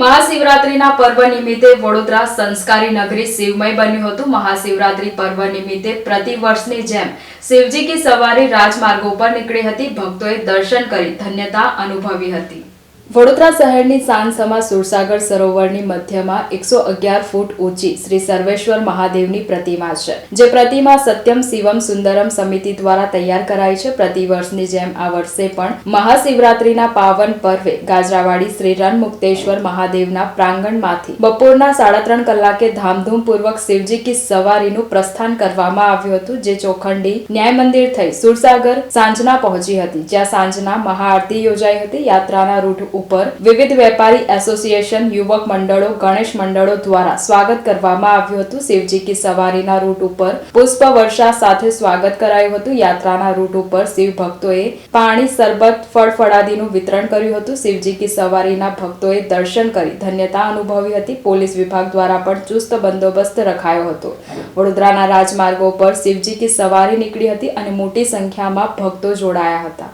મહાશિવરાત્રીના પર્વ નિમિત્તે વડોદરા સંસ્કારી નગરી શિવમય બન્યું હતું. મહાશિવરાત્રી પર્વ નિમિત્તે પ્રતિવર્ષની જેમ શિવજી કી સવારી રાજમાર્ગો પર નીકળી હતી. ભક્તોએ દર્શન કરી ધન્યતા અનુભવી હતી. વડોદરા શહેરની સાંજસમા સુરસાગર સરોવરની મધ્યમાં એકસો અગિયાર ફૂટ ઊંચી શ્રી સર્વેશ્વર મહાદેવની પ્રતિમા છે, જે પ્રતિમા સત્યમ શિવમ સુંદરમ સમિતિ દ્વારા તૈયાર કરાઈ છે. પ્રતિવર્ષની જેમ આ વર્ષે પણ મહાશિવરાત્રીના પાવન પર્વે ગાજરાવાડી શ્રી રણમુક્તેશ્વર મહાદેવના પ્રાંગણમાંથી બપોરના સાડા ત્રણ કલાકે ધામધૂમપૂર્વક શિવજી કી સવારીનું પ્રસ્થાન કરવામાં આવ્યું હતું, જે ચોખંડી ન્યાય મંદિર થઈ સુરસાગર સાંજના પહોંચી હતી. જ્યાં સાંજના મહાઆરતી યોજાઈ હતી. યાત્રાના રૂટ ઉપર વિવિધ વેપારી એસોસિએશન, યુવક મંડળો, ગણેશ મંડળો દ્વારા સ્વાગત કરવામાં આવ્યું હતું. શિવજી કી સવારીના રૂટ ઉપર પુષ્પ વર્ષા સાથે સ્વાગત કરાયું હતું. યાત્રાના રૂટ ઉપર શિવ ભક્તોએ પાણી સરબત ફળ ફળાદીનું વિતરણ કર્યું હતું. શિવજી કી સવારીના ભક્તોએ દર્શન કરી ધન્યતા અનુભવી હતી. પોલીસ વિભાગ દ્વારા પણ ચુસ્ત બંદોબસ્ત રખાયો હતો. વડોદરાના રાજમાર્ગો પર શિવજી કી સવારી નીકળી હતી અને મોટી સંખ્યામાં ભક્તો જોડાયા હતા.